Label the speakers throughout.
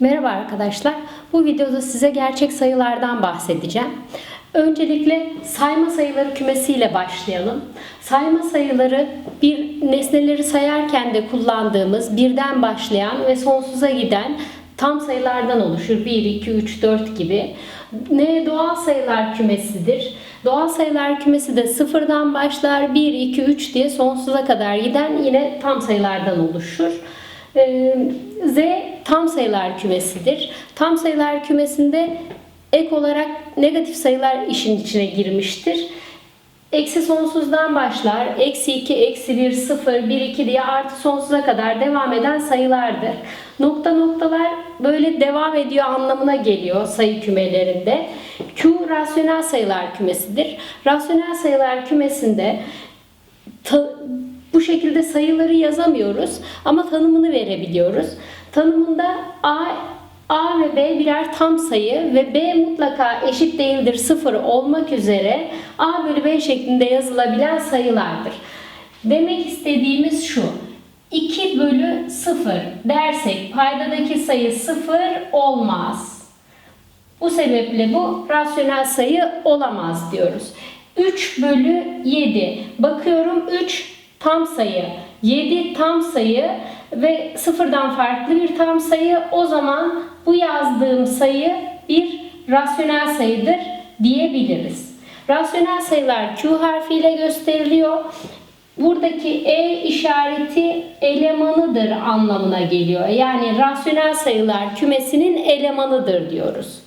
Speaker 1: Merhaba arkadaşlar. Bu videoda size gerçek sayılardan bahsedeceğim. Öncelikle sayma sayıları kümesiyle başlayalım. Sayma sayıları bir nesneleri sayarken de kullandığımız birden başlayan ve sonsuza giden tam sayılardan oluşur. 1, 2, 3, 4 gibi. Ne doğal sayılar kümesidir. Doğal sayılar kümesi de sıfırdan başlar. 1, 2, 3 diye sonsuza kadar giden yine tam sayılardan oluşur. Ee, Z tam sayılar kümesidir. Tam sayılar kümesinde ek olarak negatif sayılar işin içine girmiştir. Eksi sonsuzdan başlar. Eksi 2, eksi 1, 0, 1, 2 diye artı sonsuza kadar devam eden sayılardır. Nokta noktalar böyle devam ediyor anlamına geliyor sayı kümelerinde. Q rasyonel sayılar kümesidir. Rasyonel sayılar kümesinde bu şekilde sayıları yazamıyoruz ama tanımını verebiliyoruz. Tanımında A A ve B birer tam sayı ve B mutlaka eşit değildir sıfır olmak üzere A bölü B şeklinde yazılabilen sayılardır. Demek istediğimiz şu. 2 bölü 0 dersek paydadaki sayı 0 olmaz. Bu sebeple bu rasyonel sayı olamaz diyoruz. 3 bölü 7. Bakıyorum 3 tam sayı. 7 tam sayı ve sıfırdan farklı bir tam sayı. O zaman bu yazdığım sayı bir rasyonel sayıdır diyebiliriz. Rasyonel sayılar Q harfiyle gösteriliyor. Buradaki E işareti elemanıdır anlamına geliyor. Yani rasyonel sayılar kümesinin elemanıdır diyoruz.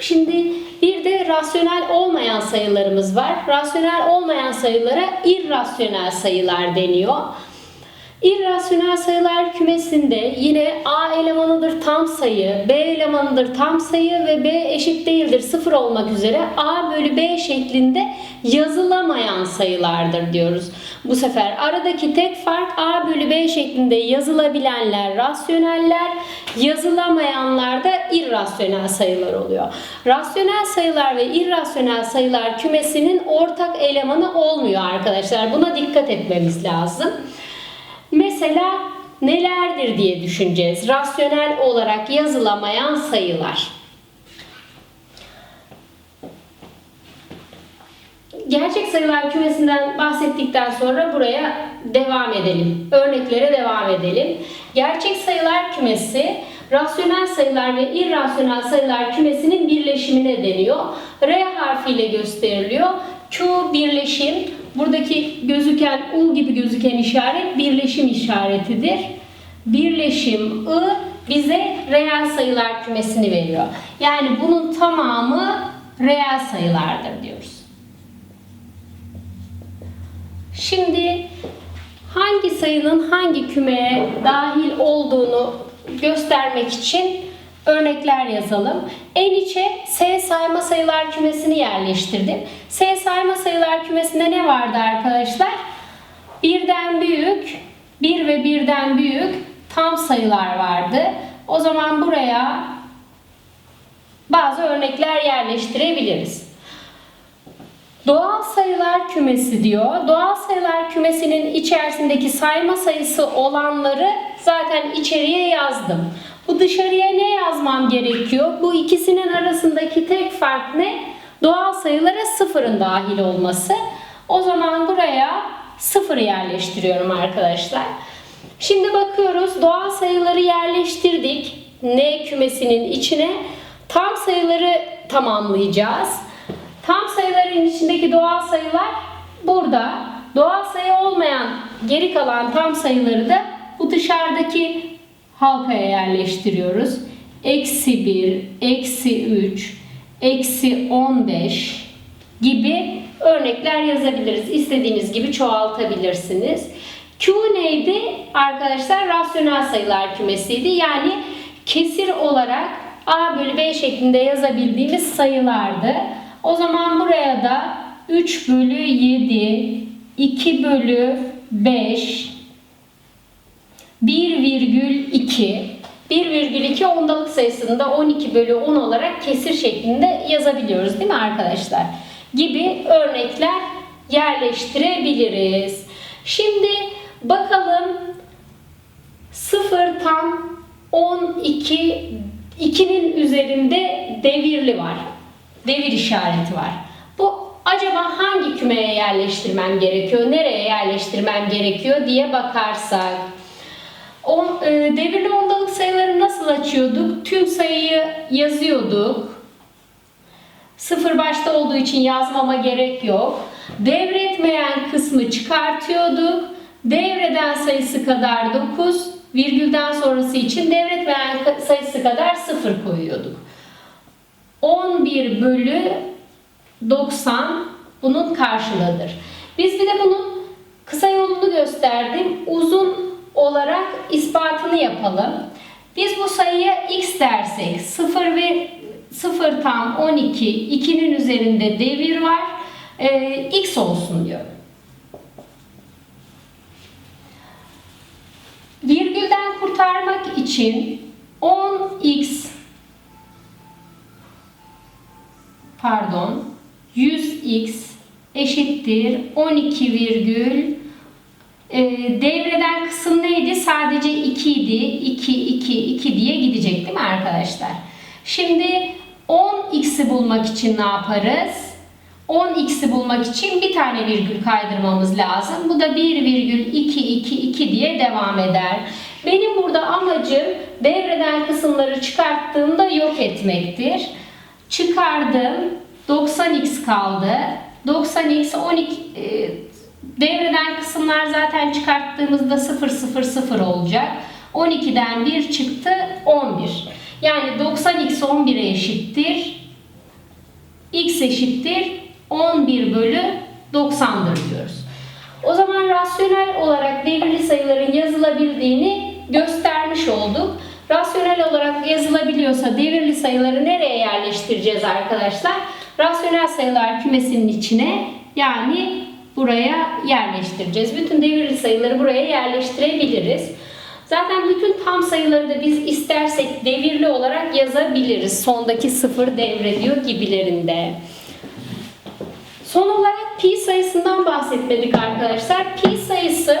Speaker 1: Şimdi bir de rasyonel olmayan sayılarımız var. Rasyonel olmayan sayılara irrasyonel sayılar deniyor. İrrasyonel sayılar kümesinde yine A elemanıdır tam sayı, B elemanıdır tam sayı ve B eşit değildir sıfır olmak üzere A bölü B şeklinde yazılamayan sayılardır diyoruz. Bu sefer aradaki tek fark A bölü B şeklinde yazılabilenler rasyoneller, yazılamayanlar da irrasyonel sayılar oluyor. Rasyonel sayılar ve irrasyonel sayılar kümesinin ortak elemanı olmuyor arkadaşlar. Buna dikkat etmemiz lazım. Mesela nelerdir diye düşüneceğiz. Rasyonel olarak yazılamayan sayılar. Gerçek sayılar kümesinden bahsettikten sonra buraya devam edelim. Örneklere devam edelim. Gerçek sayılar kümesi rasyonel sayılar ve irrasyonel sayılar kümesinin birleşimine deniyor. R harfiyle gösteriliyor. Q birleşim. Buradaki gözüken U gibi gözüken işaret birleşim işaretidir. Birleşim I bize reel sayılar kümesini veriyor. Yani bunun tamamı reel sayılardır diyoruz. Şimdi hangi sayının hangi kümeye dahil olduğunu göstermek için örnekler yazalım. En içe S sayma sayılar kümesini yerleştirdim. S sayma sayılar kümesinde ne vardı arkadaşlar? Birden büyük, bir ve birden büyük tam sayılar vardı. O zaman buraya bazı örnekler yerleştirebiliriz. Doğal sayılar kümesi diyor. Doğal sayılar kümesinin içerisindeki sayma sayısı olanları zaten içeriye yazdım. Bu dışarıya ne yazmam gerekiyor? Bu ikisinin arasındaki tek fark ne? Doğal sayılara sıfırın dahil olması. O zaman buraya sıfır yerleştiriyorum arkadaşlar. Şimdi bakıyoruz doğal sayıları yerleştirdik. N kümesinin içine tam sayıları tamamlayacağız. Tam sayıların içindeki doğal sayılar burada. Doğal sayı olmayan geri kalan tam sayıları da bu dışarıdaki halkaya yerleştiriyoruz. Eksi 1, eksi 3, eksi 15 gibi örnekler yazabiliriz. İstediğiniz gibi çoğaltabilirsiniz. Q neydi? Arkadaşlar rasyonel sayılar kümesiydi. Yani kesir olarak A bölü B şeklinde yazabildiğimiz sayılardı. O zaman buraya da 3 bölü 7, 2 bölü 5, 1,2 1,2 ondalık sayısını da 12 bölü 10 olarak kesir şeklinde yazabiliyoruz değil mi arkadaşlar? Gibi örnekler yerleştirebiliriz. Şimdi bakalım sıfır tam 12 2'nin üzerinde devirli var. Devir işareti var. Bu acaba hangi kümeye yerleştirmem gerekiyor? Nereye yerleştirmem gerekiyor diye bakarsak. On, e, devirli ondalık sayıları nasıl açıyorduk? Tüm sayıyı yazıyorduk. Sıfır başta olduğu için yazmama gerek yok. Devretmeyen kısmı çıkartıyorduk. Devreden sayısı kadar 9, virgülden sonrası için devretmeyen sayısı kadar 0 koyuyorduk. 11 bölü 90 bunun karşılığıdır. Biz bir de bunun kısa yolunu gösterdim. Uzun olarak ispatını yapalım. Biz bu sayıya x dersek 0 ve 0 tam 12, 2'nin üzerinde devir var. Ee, x olsun diyorum. Virgülden kurtarmak için 10x pardon 100x eşittir 12 virgül e, devreden kısım neydi? Sadece 2 idi. 2, 2, 2 diye gidecek değil mi arkadaşlar? Şimdi 10x'i bulmak için ne yaparız? 10x'i bulmak için bir tane virgül kaydırmamız lazım. Bu da 1 virgül 2, 2, 2 diye devam eder. Benim burada amacım devreden kısımları çıkarttığımda yok etmektir. Çıkardım. 90x kaldı. 90x 12 e, devreden kısımlar zaten çıkarttığımızda 0 0 0 olacak. 12'den 1 çıktı 11. Yani 90x 11'e eşittir. x eşittir 11 bölü 90'dır diyoruz. O zaman rasyonel olarak devirli sayıların yazılabildiğini göstermiş olduk. Rasyonel olarak yazılabiliyorsa devirli sayıları nereye yerleştireceğiz arkadaşlar? Rasyonel sayılar kümesinin içine yani buraya yerleştireceğiz. Bütün devirli sayıları buraya yerleştirebiliriz. Zaten bütün tam sayıları da biz istersek devirli olarak yazabiliriz. Sondaki sıfır devrediyor gibilerinde. Son olarak pi sayısından bahsetmedik arkadaşlar. Pi sayısı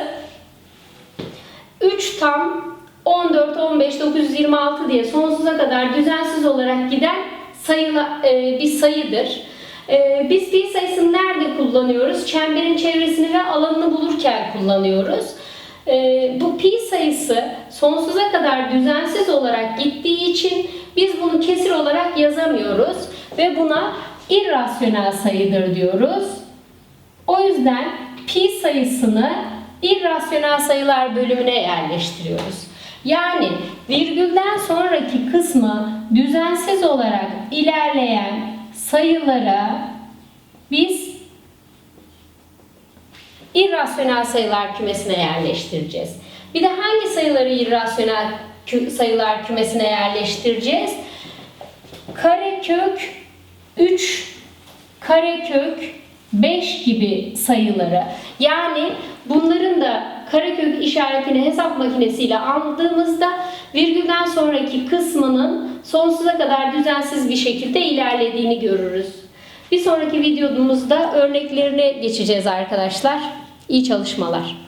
Speaker 1: 3 tam 14, 15, 926 diye sonsuza kadar düzensiz olarak giden sayıla, e, bir sayıdır. E, biz pi sayısını nerede kullanıyoruz? Çemberin çevresini ve alanını bulurken kullanıyoruz. E, bu pi sayısı sonsuza kadar düzensiz olarak gittiği için biz bunu kesir olarak yazamıyoruz ve buna irrasyonel sayıdır diyoruz. O yüzden pi sayısını irrasyonel sayılar bölümüne yerleştiriyoruz. Yani virgülden sonraki kısmı düzensiz olarak ilerleyen sayılara biz irrasyonel sayılar kümesine yerleştireceğiz. Bir de hangi sayıları irrasyonel kü- sayılar kümesine yerleştireceğiz? Karekök 3 karekök 5 gibi sayıları. Yani bunların da karekök işaretini hesap makinesiyle aldığımızda virgülden sonraki kısmının sonsuza kadar düzensiz bir şekilde ilerlediğini görürüz. Bir sonraki videomuzda örneklerine geçeceğiz arkadaşlar. İyi çalışmalar.